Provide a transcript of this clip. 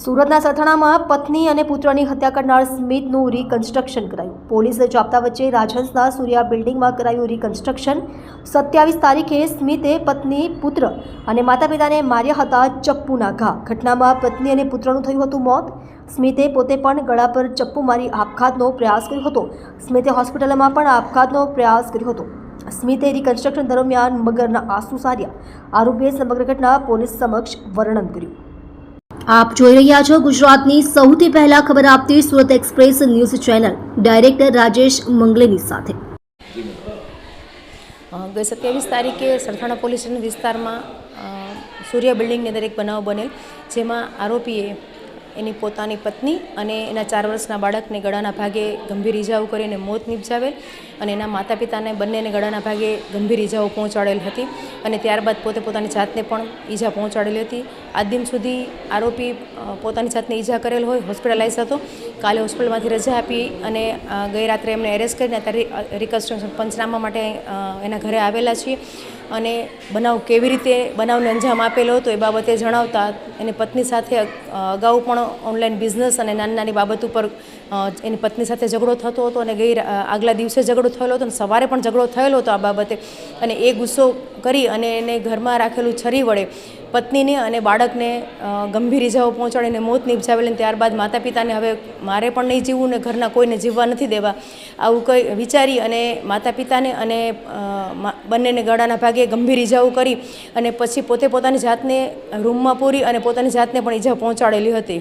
સુરતના સથાણામાં પત્ની અને પુત્રની હત્યા કરનાર સ્મિતનું રિકન્સ્ટ્રક્શન કરાયું. પોલીસે જાપ્તા વચ્ચે રાજહંસના સૂર્યા બિલ્ડિંગમાં કરાયું રિકન્સ્ટ્રક્શન સત્યાવીસ તારીખે સ્મિતે પત્ની, પુત્ર અને માતા પિતાને માર્યા હતા ચપ્પુના ઘા. ઘટનામાં પત્ની અને પુત્રનું થયું હતું મોત. સ્મિતે પોતે પણ ગળા પર ચપ્પુ મારી આપઘાતનો પ્રયાસ કર્યો હતો. સ્મિતે હોસ્પિટલમાં પણ આપઘાતનો પ્રયાસ કર્યો હતો. સ્મિતે રિકન્સ્ટ્રક્શન દરમિયાન મગરના આંસુ સાર્યા. આરોપીએ સમગ્ર ઘટના પોલીસ સમક્ષ વર્ણન કર્યું. આપ જોઈ રહ્યા છો ગુજરાતની સૌથી પહેલા ખબર આપતી Surat express news channel. Director Rajesh Mangleni સાથે. ગઈ સત્યાવીસ તારીખે સરથાણા પોલીસ સ્ટેશન વિસ્તારમાં સૂર્ય બિલ્ડિંગની અંદર એક બનાવ બનેલ, જેમાં આરોપીએ એની પોતાની પત્ની અને એના ચાર વર્ષના બાળકને ગળાના ભાગે ગંભીર ઇજાઓ કરીને મોત નિપજાવેલ અને એના માતા પિતાને બંનેને ગળાના ભાગે ગંભીર ઇજાઓ પહોંચાડેલ હતી અને ત્યારબાદ પોતે પોતાની જાતને પણ ઈજા પહોંચાડેલી હતી. આજ દિન સુધી આરોપી પોતાની જાતને ઈજા કરેલ હોય, હોસ્પિટલાઇઝ હતો. કાલે હોસ્પિટલમાંથી રજા આપી અને ગઈ રાત્રે એમને એરેસ્ટ કરીને અત્યારે રિકન્સ્ટ્રક્શન પંચનામા માટે એના ઘરે આવેલા છીએ. અને બનાવ કેવી રીતે, બનાવને અંજામ આપેલો હતો એ બાબતે જણાવતા એની પત્ની સાથે અગાઉ પણ ઓનલાઈન બિઝનેસ અને નાની નાની બાબત ઉપર એની પત્ની સાથે ઝઘડો થતો હતો અને ગઈ આગલા દિવસે ઝઘડો થયેલો હતો અને સવારે પણ ઝઘડો થયેલો હતો આ બાબતે. અને એ ગુસ્સો કરી અને એને ઘરમાં રાખેલું છરી વડે પત્નીને અને બાળકને ગંભીર ઇજાઓ પહોંચાડીને મોત નિપજાવેલી અને ત્યારબાદ માતા પિતાને હવે મારે પણ નહીં જીવવું ને ઘરના કોઈને જીવવા નથી દેવા. આવું કંઈ વિચારી અને માતા પિતાને અને બંનેને ગળાના ભાગે ગંભીર ઇજાઓ કરી અને પછી પોતે પોતાની જાતને રૂમમાં પૂરી અને પોતાની જાતને પણ ઇજા પહોંચાડેલી હતી.